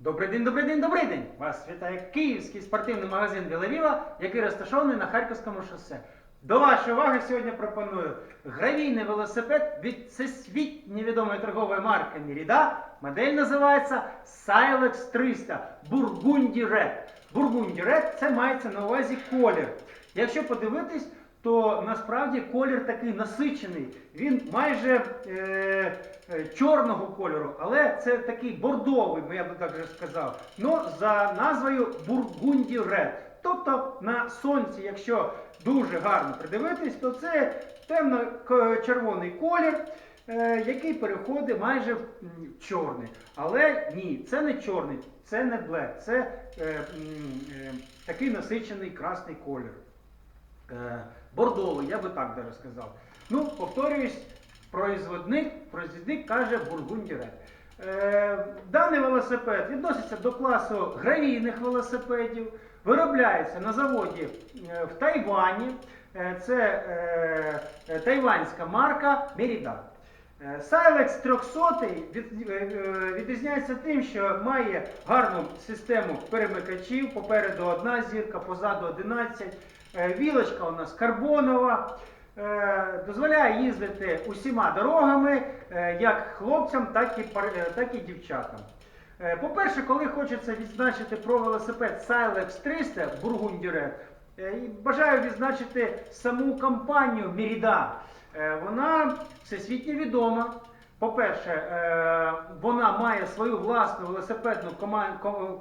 Добрий день, добрий день, добрий день! Вас вітає київський спортивний магазин Вілавіва, який розташований на Харківському шосе. До вашої уваги сьогодні пропоную гравійний велосипед від всесвітньо відомої торгової марки Mіріда. Модель називається Silex 300 Burgundy Red. Burgundy Red це мається на увазі колір. Якщо подивитись, то насправді колір такий насичений. Він майже е, е, чорного кольору, але це такий бордовий, я би так же сказав. Ну, за назвою Burgundy Red. Тобто на сонці, якщо дуже гарно придивитись, то це темно-червоний колір, е, який переходить майже в чорний. Але ні, це не чорний, це не блек, це е, е, такий насичений красний колір. Е, бордовий, я би так даже сказав. Ну, повторююсь, производник, производник каже Бургунді Ред. Е, даний велосипед відноситься до класу гравійних велосипедів, виробляється на заводі е, в Тайвані. Це тайванська марка. Е, Silex 300 від, е, е, відрізняється тим, що має гарну систему перемикачів. Попереду одна зірка, позаду 11. Е, Вілочка у нас карбонова. Е, Дозволяє їздити усіма дорогами, е, як хлопцям, так і, так і дівчатам. По-перше, коли хочеться відзначити про велосипед Silex 300 Burgundy Red, е, і бажаю відзначити саму компанію. Е, Вона всесвітньо відома. По-перше, е, вона має свою власну велосипедну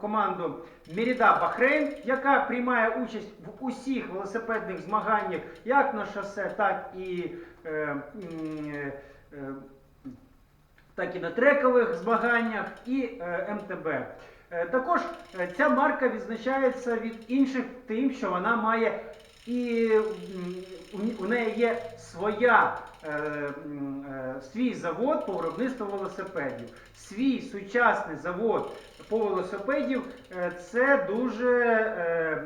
команду Merida Bahrain, яка приймає участь в усіх велосипедних змаганнях, як на шосе, так і, е, е, так і на трекових змаганнях і МТБ. Також ця марка відзначається від інших тим, що вона має і у неї є своя, свій завод по виробництву велосипедів. Свій сучасний завод по велосипедів е, це дуже е,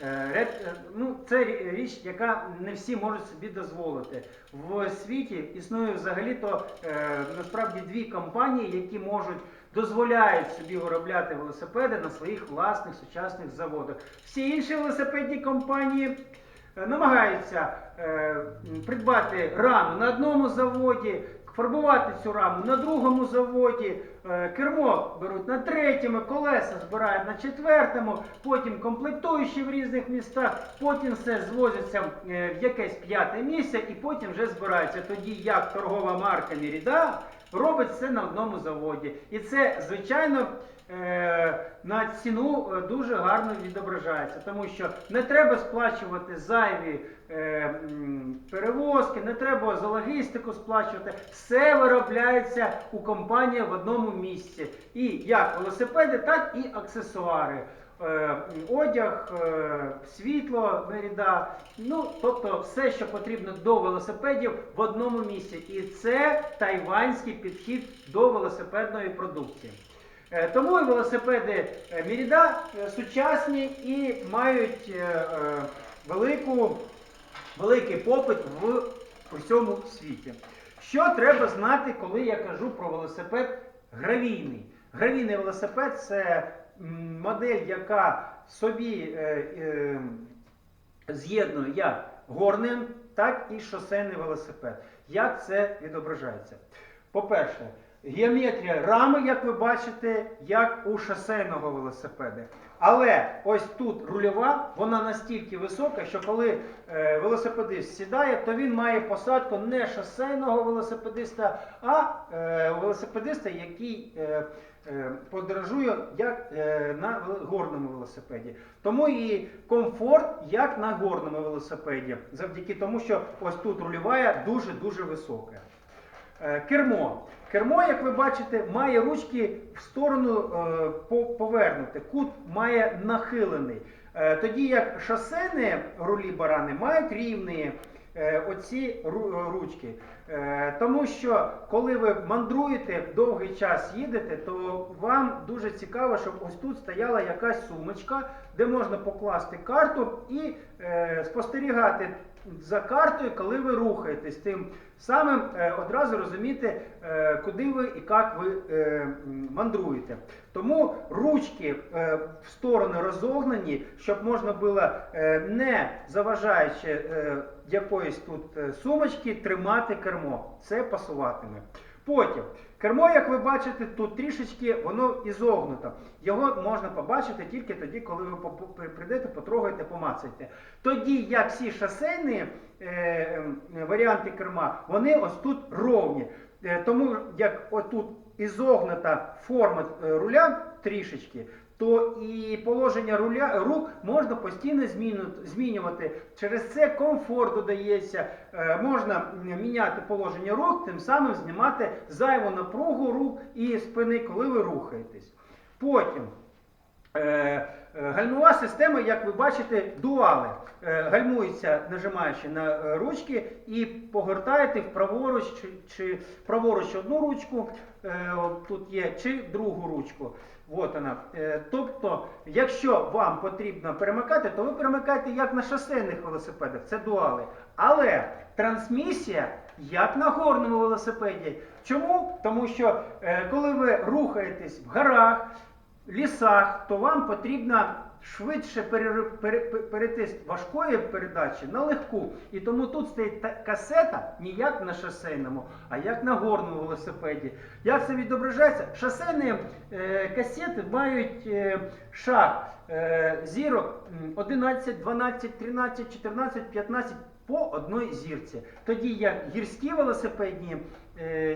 е, е, ну, це річ, яка не всі можуть собі дозволити. В світі існує взагалі-то е, насправді дві компанії, які можуть дозволяють собі виробляти велосипеди на своїх власних сучасних заводах. Всі інші велосипедні компанії е, намагаються е, придбати раму на одному заводі, фарбувати цю раму на другому заводі, е, кермо беруть на третьому, колеса збирають на четвертому, потім комплектуючі в різних містах, потім все звозиться е, в якесь п'яте місце і потім вже збирається. Тоді як торгова марка Міріда робить це на одному заводі. І це, звичайно, е, на ціну е, дуже гарно відображається, тому що не треба сплачувати зайві е, перевозки, не треба за логістику сплачувати. Все виробляється у компанії в одному місці. І як велосипеди, так і аксесуари. Е, Одяг, е, світло, меріда, ну тобто все, що потрібно до велосипедів в одному місці. І це тайванський підхід до велосипедної продукції. Е, Тому і велосипеди е, Міріда е, сучасні і мають велику, великий попит в усьому світі. Що треба знати, коли я кажу про велосипед гравійний? Гравійний велосипед це модель, яка собі з'єднує як горний, так і шосейний велосипед. Як це відображається? По-перше, геометрія рами, як ви бачите, як у шосейного велосипеда. Але ось тут рульова, вона настільки висока, що коли е, велосипедист сідає, то він має посадку не шосейного велосипедиста, а е, велосипедиста, який е, е, подорожує як е, на горному велосипеді. Тому і комфорт як на горному велосипеді, завдяки тому, що ось тут рульова дуже-дуже висока. Е, Кермо. Кермо, як ви бачите, має ручки в сторону е, повернути. Кут має нахилений. Е, Тоді як шосейні рулі барани мають рівні оці ручки. Тому що коли ви мандруєте довгий час їдете, то вам дуже цікаво, щоб ось тут стояла якась сумочка, де можна покласти карту і спостерігати за картою, коли ви рухаєтесь, тим самим е, одразу розумієте, куди ви і як ви е, мандруєте. Тому ручки е, в сторони розогнані, щоб можна було, не заважаючи якоїсь тут сумочки, тримати кермо. Це пасуватиме. Потім кермо, як ви бачите, тут трішечки воно ізогнуто. Його можна побачити тільки тоді, коли ви прийдете, потрогаєте, помацаєте. Тоді, як всі шосейні е, варіанти керма, вони ось тут ровні. Е, тому як отут ізогнута форма е, руля трішечки, то і положення руля, рук можна постійно змінювати. Через це комфорт додається, е, можна міняти положення рук, тим самим знімати зайву напругу рук і спини, коли ви рухаєтесь. Потім е, гальмова система, як ви бачите, дуали. Е, Гальмується, нажимаючи на е, ручки, і погортаєте вправоруч чи, чи праворуч одну ручку, е, тут є, чи другу ручку. От вона. Е, Тобто, якщо вам потрібно перемикати, то ви перемикаєте як на шосейних велосипедах, це дуали. Але трансмісія як на горному велосипеді. Чому? Тому що е, коли ви рухаєтесь в горах, лісах, то вам потрібно швидше перейти з важкої передачі на легку. І тому тут стоїть касета не як на шосейному, а як на горному велосипеді. Як це відображається? Шосейні е, касети мають е, шаг е, зірок м, 11, 12, 13, 14, 15 по одній зірці. Тоді як гірські велосипедні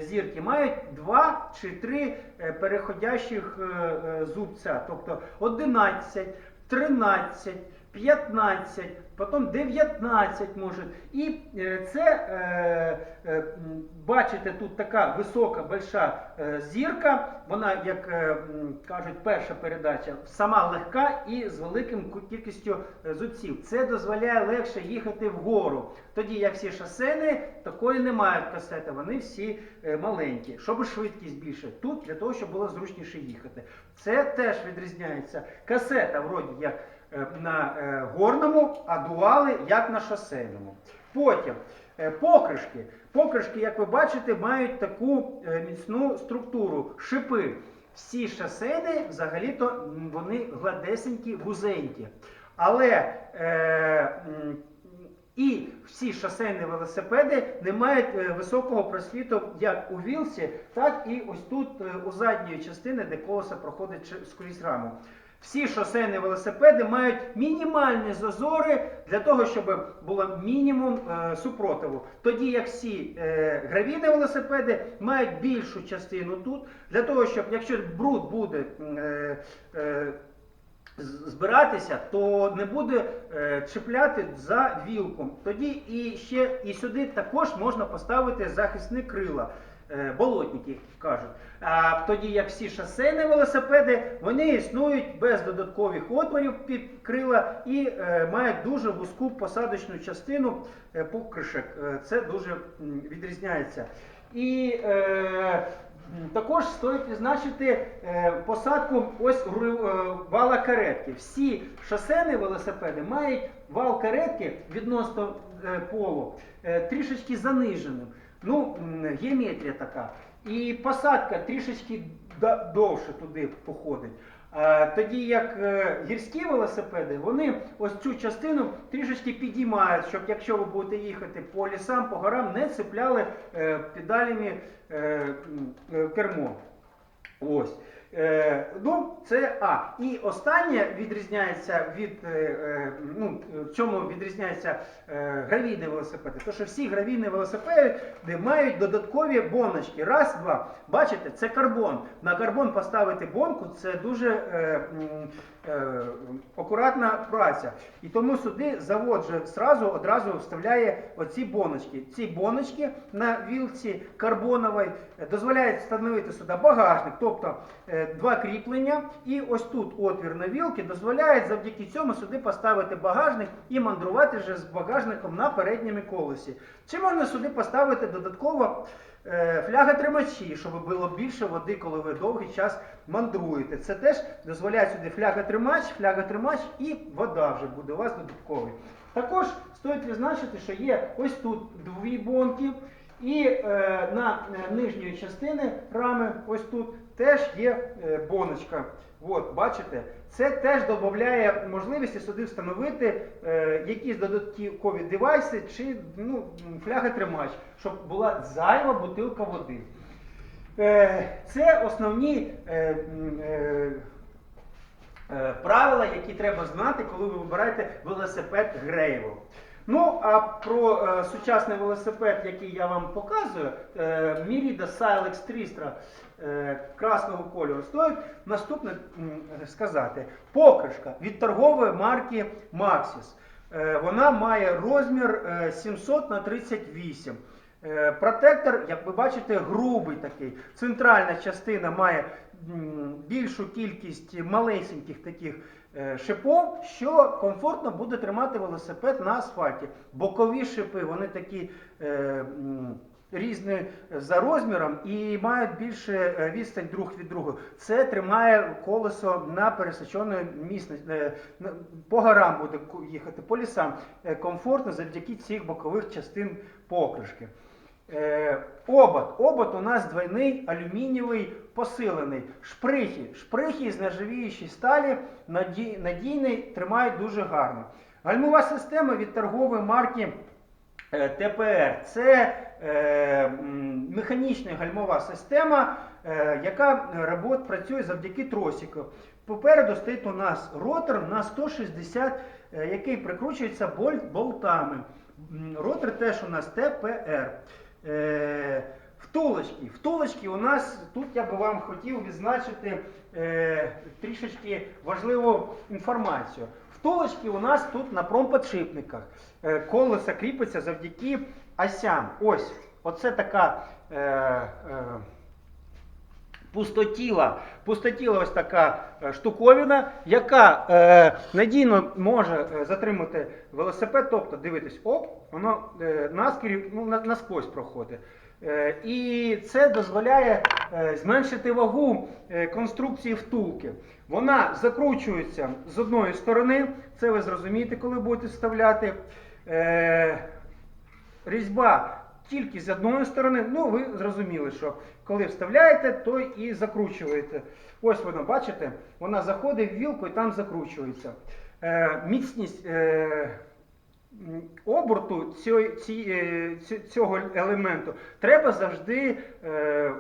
зірки мають два чи три е, переходящих е, е, зубця, тобто 11, 13, 15, потім 19 може. І е, це е, е, бачите, тут така висока больша зірка. Вона, як кажуть, перша передача, сама легка і з великим кількістю зубців. Це дозволяє легше їхати вгору. Тоді як всі шосени, такої не мають касети, вони всі маленькі, щоб швидкість більше. Тут для того, щоб було зручніше їхати. Це теж відрізняється. Касета, вроді як на е, горному, а дуали як на шосейному. Потім е, покришки. Покришки, як ви бачите, мають таку е, міцну структуру, шипи. Всі шосейни взагалі-то вони гладесенькі, вузенькі. Але е, і всі шосейні велосипеди не мають е, високого просвіту як у вілсі, так і ось тут е, у задньої частини, де колесо проходить скрізь раму. Всі шосейні велосипеди мають мінімальні зазори для того, щоб було мінімум е, супротиву. Тоді як всі е, гравійні велосипеди мають більшу частину тут, для того, щоб якщо бруд буде е, е, збиратися, то не буде е, чіпляти за вілком. Тоді і ще і сюди також можна поставити захисні крила. Е, Болотники кажуть. А тоді як всі шосейні велосипеди, вони існують без додаткових отворів під крила і е, мають дуже вузьку посадочну частину е, покришок. Е, це дуже відрізняється. І е, Також стоїть відзначити е, посадку ось е, вала каретки. Всі шосейні велосипеди мають вал каретки відносно е, полу е, трішечки заниженим. Ну, геометрія така. І посадка трішечки довше туди походить. Тоді як е, гірські велосипеди, вони ось цю частину трішечки підіймають, щоб якщо ви будете їхати по лісам, по горам, не цепляли е, педалями е, кермо. Ось. Е, ну, це А. І останнє відрізняється від, е, е, ну, в чому відрізняється е, гравійні велосипеди. То, що всі гравійні велосипеди мають додаткові боночки. Раз, два. Бачите, це карбон. На карбон поставити бонку це дуже е, е, акуратна праця. І тому сюди завод же зразу одразу вставляє оці боночки. Ці боночки на вілці карбоновій е, дозволяють встановити сюди багажник, тобто е, два кріплення, і ось тут отвір на вілки дозволяють завдяки цьому сюди поставити багажник і мандрувати вже з багажником на передньому колесі. Чи можна сюди поставити додатково е, фляготримачі, щоб було більше води, коли ви довгий час мандруєте. Це теж дозволяє сюди фляготримач, фляготримач і вода вже буде у вас додатковий. Також стоїть відзначити, що є ось тут дві бонки, і е, на е, нижньої частини рами, ось тут, теж є е, боночка. От, бачите, це теж додає можливості сюди встановити е, якісь додаткові девайси чи ну, фляга-тримач, щоб була зайва бутилка води. Е, Це основні е, е, е, правила, які треба знати, коли ви вибираєте велосипед Греєво. Ну, а про е, сучасний велосипед, який я вам показую, е, Merida Silex 300 е, красного кольору, стоїть наступне м, сказати. Покришка від торгової марки Maxis. Е, вона має розмір е, 700 на 38. Е, Протектор, як ви бачите, грубий такий. Центральна частина має більшу кількість малесеньких таких е, шипов, що комфортно буде тримати велосипед на асфальті. Бокові шипи, вони такі. е, Різні за розміром і мають більше е, відстань друг від друга. Це тримає колесо на пересеченої місці. По горам буде їхати, по лісам комфортно завдяки цих бокових частин покришки. Е, Обод. Обод у нас двойний алюмінієвий посилений. Шприхи. Шприхи з нержавіючої сталі наді- надійний, тримають дуже гарно. Гальмова система від торгової марки е, ТПР. Це е, механічна гальмова система, е, яка робот, працює завдяки тросику. Попереду стоїть у нас ротор на 160, е, який прикручується болтами. Ротор теж у нас ТПР. Е, Втулочки. Втулочки у нас тут я би вам хотів відзначити е, трішечки важливу інформацію. Втулочки у нас тут на промподшипниках. Е, колеса кріпиться завдяки осям. Ось, оце така. Е, е, Пустотіла, пустотіла ось така е, штуковина, яка е, надійно може е, затримати велосипед, тобто дивитись, оп, воно е, наскрізь, ну, на- насквозь проходить. Е, і це дозволяє е, зменшити вагу е, конструкції втулки. Вона закручується з одної сторони, це ви зрозумієте, коли будете вставляти. Е, різьба тільки з одної сторони. Ну, ви зрозуміли, що коли вставляєте, то і закручуєте. Ось воно, бачите, вона заходить в вілку і там закручується. Е, міцність е, оберту цього, е, цього елементу треба завжди. Е,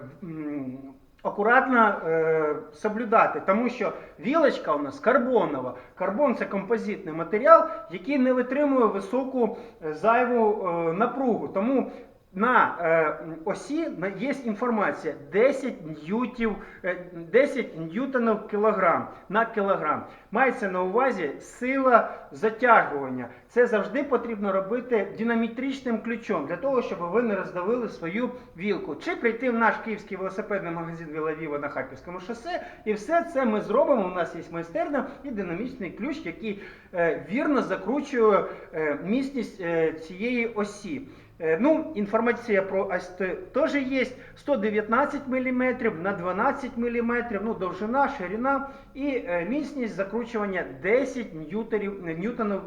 Акуратно е, соблюдати, тому що вілочка у нас карбонова. Карбон це композитний матеріал, який не витримує високу е, зайву е, напругу. Тому на е, осі є інформація 10 ньютів, е, 10 ньютонів кілограм на кілограм. Мається на увазі сила затягування. Це завжди потрібно робити динамітричним ключом для того, щоб ви не роздавили свою вілку. Чи прийти в наш київський велосипедний магазин Вілавіва на Харківському шосе, і все це ми зробимо. У нас є майстерня і динамічний ключ, який е, вірно закручує е, міцність е, цієї осі. Е, Ну, інформація про те- теж є 119 мм на 12 мм, ну, довжина, ширина і е, міцність закручування 10 ньютерів, ньютонів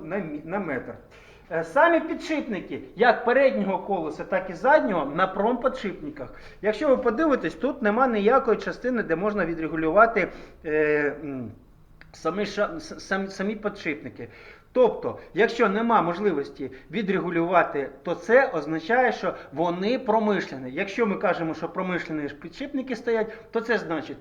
на, метр. Е, Самі підшипники, як переднього колеса, так і заднього, на промподшипниках. Якщо ви подивитесь, тут нема ніякої частини, де можна відрегулювати е, самі, самі підшипники. Тобто, якщо нема можливості відрегулювати, то це означає, що вони промишлені. Якщо ми кажемо, що промишлені підшипники стоять, то це значить,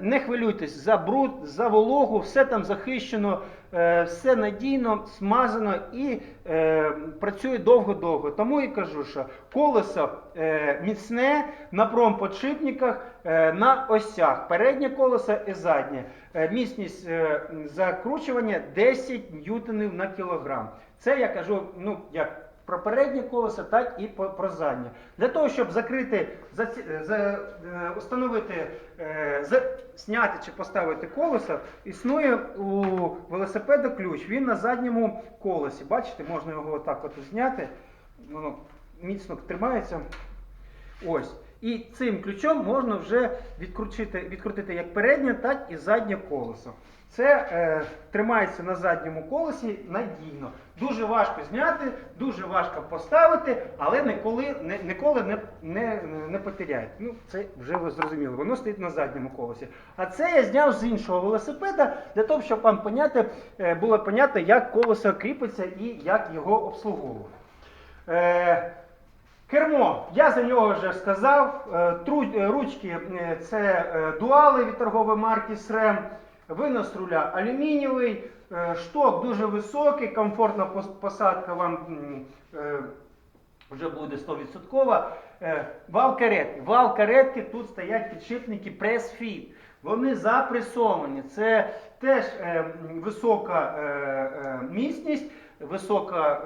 не хвилюйтесь за бруд, за вологу, все там захищено, е, все надійно, смазано і е, працює довго-довго. Тому і кажу, що колесо е, міцне на промподшипниках, е, на осях. Переднє колесо і заднє. Е, Міцність е, закручування 10 ньютонів на кілограм. Це я кажу, ну як про переднє колесо, так і про заднє. Для того, щоб закрити, за, за, е, установити, е, за, зняти чи поставити колесо, існує у велосипеда ключ. Він на задньому колесі. Бачите, можна його отак от зняти. Воно міцно тримається. Ось. І цим ключом можна вже відкрутити, відкрутити як переднє, так і заднє колесо. Це е, тримається на задньому колесі надійно. Дуже важко зняти, дуже важко поставити, але ніколи не, ніколи не, не, не потеряють. Ну, це вже ви зрозуміли. Воно стоїть на задньому колесі. А це я зняв з іншого велосипеда для того, щоб вам поняти, е, було понятно, як колесо кріпиться і як його обслуговувати. Е, Кермо, я за нього вже сказав. Е, е, Ручки е, це дуали від торгової марки SRAM. Винос руля алюмінієвий, шток дуже високий, комфортна посадка вам вже буде 100%. Е, Вал каретки. Вал каретки тут стоять підшипники прес-фіт. Вони запресовані. Це теж висока міцність, висока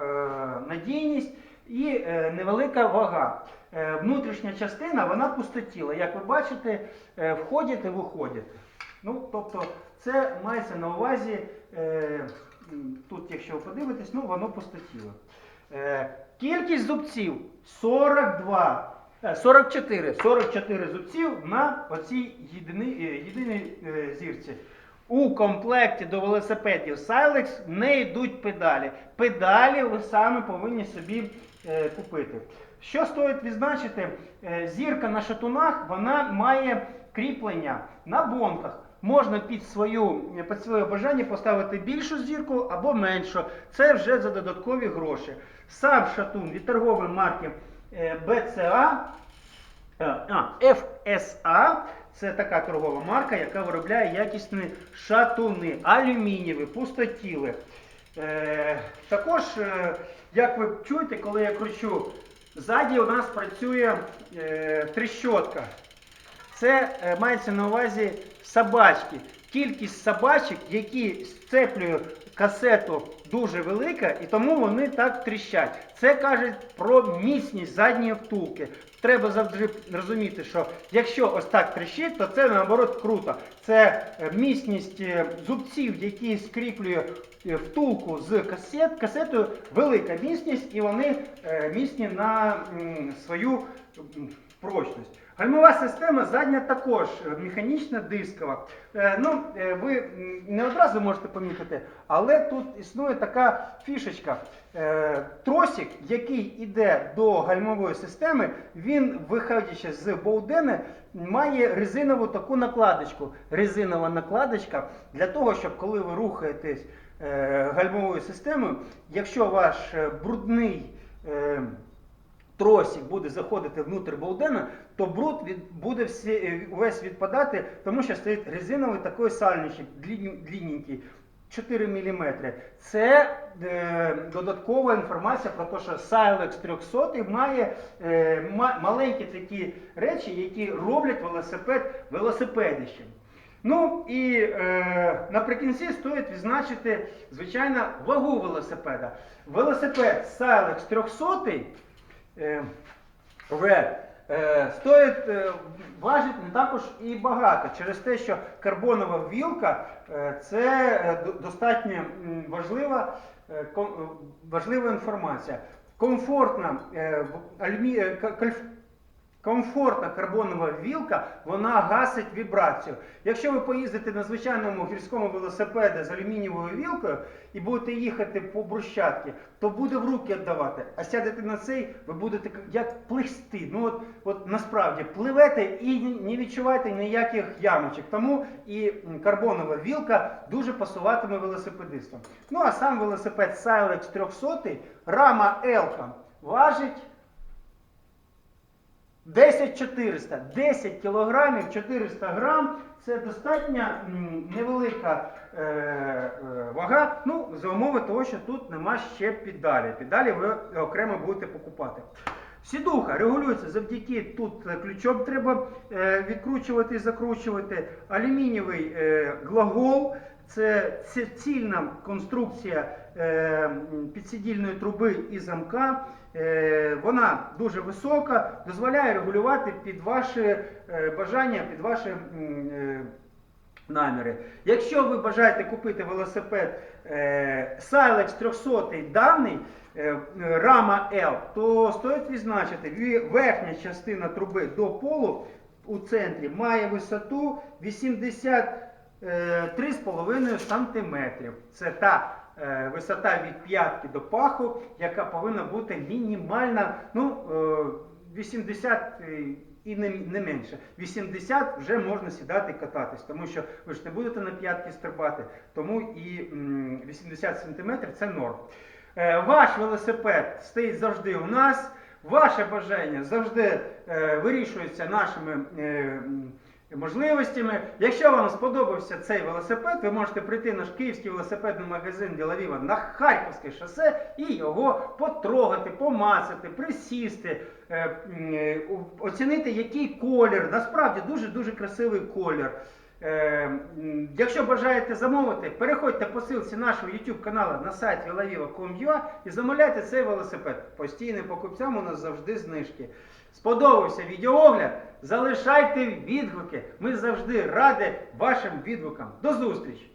надійність і е, невелика вага. Е, внутрішня частина вона пустотіла. Як ви бачите, е, входять і виходять. Ну, тобто, це мається на увазі, е, тут, якщо ви подивитесь, ну, воно пустотіло. Кількість зубців 42. е, 44, 44 зубців на оцій єдині, е, єдиній зірці. У комплекті до велосипедів Silex не йдуть педалі. Педалі ви саме повинні собі купити. Що стоїть відзначити, е, зірка на шатунах вона має кріплення на бонках. Можна під, свою, під своє бажання поставити більшу зірку або меншу. Це вже за додаткові гроші. Сам шатун від торгової марки е, BCA Е, А, FSA це така торгова марка, яка виробляє якісні шатуни, алюмінієві, пустотіли. Е, також, е, як ви чуєте, коли я кручу, ззаді у нас працює трещотка. тріщотка. Це е, мається на увазі собачки. Кількість собачок, які сцеплюють касету, дуже велика, і тому вони так тріщать. Це каже про міцність задньої втулки. Треба завжди розуміти, що якщо ось так тріщить, то це наоборот круто. Це е, міцність е, зубців, які скріплює е, втулку з касет, касетою, велика міцність, і вони міцні на свою прочність. Гальмова система задня також е, механічна дискова. Е, ну, е, ви не одразу можете помітити, але тут існує така фішечка. Тросик, який йде до гальмової системи, він, виходячи з боудени, має резинову таку накладочку. Резинова накладочка для того, щоб коли ви рухаєтесь гальмовою системою, якщо ваш брудний. Е, тросик буде заходити внутрь болдена, то бруд від, буде всі, е, увесь відпадати, тому що стоїть резиновий такий сальничок, длінненький, 4 мм. Це е, додаткова інформація про те, що Silex 300 має е, ма- маленькі такі речі, які роблять велосипед велосипедищем. Ну і е, наприкінці стоїть відзначити, звичайно, вагу велосипеда. Велосипед Silex 300 е, Red е, стоїть, е, важить не також і багато через те, що карбонова вілка це достатньо важлива, важлива інформація. Комфортна е, Комфортна карбонова вілка, вона гасить вібрацію. Якщо ви поїздите на звичайному гірському велосипеді з алюмінієвою вілкою і будете їхати по брусчатці, то буде в руки віддавати. А сядете на цей, ви будете як плисти. Ну от, от насправді пливете і не відчуваєте ніяких ямочок. Тому і карбонова вілка дуже пасуватиме велосипедистам. Ну а сам велосипед Silex 300, рама Елка важить 10 400, 10 кілограмів 400 грам це достатньо невелика е, е, вага. Ну, за умови того, що тут нема ще педалі. Педалі ви окремо будете покупати. Сідуха регулюється завдяки тут ключом треба е, відкручувати і закручувати. Алюмінієвий е, глагол. Це цільна конструкція підсидільної труби і замка. Е, вона дуже висока, дозволяє регулювати під ваші е, бажання, під ваші е, наміри. Якщо ви бажаєте купити велосипед е, Silex 300 даний, е, рама L, то стоїть відзначити, ві- верхня частина труби до полу у центрі має висоту 83,5 см. Це та е, висота від п'ятки до паху, яка повинна бути мінімальна, ну, е, 80 е, і не, менше. 80 вже можна сідати і кататись, тому що ви ж не будете на п'ятки стрибати, тому і 80 см це норм. Е, Ваш велосипед стоїть завжди у нас. Ваше бажання завжди е, вирішується нашими е, можливостями. Якщо вам сподобався цей велосипед, ви можете прийти наш київський велосипедний магазин Ділавіва на Харківське шосе і його потрогати, помацати, присісти, е, е, оцінити, який колір. Насправді дуже-дуже красивий колір. Е, Якщо бажаєте замовити, переходьте по ссылці нашого YouTube каналу на сайт vilaviva.com.ua і замовляйте цей велосипед. Постійним покупцям у нас завжди знижки. Сподобався відеоогляд? Залишайте відгуки. Ми завжди раді вашим відгукам. До зустрічі!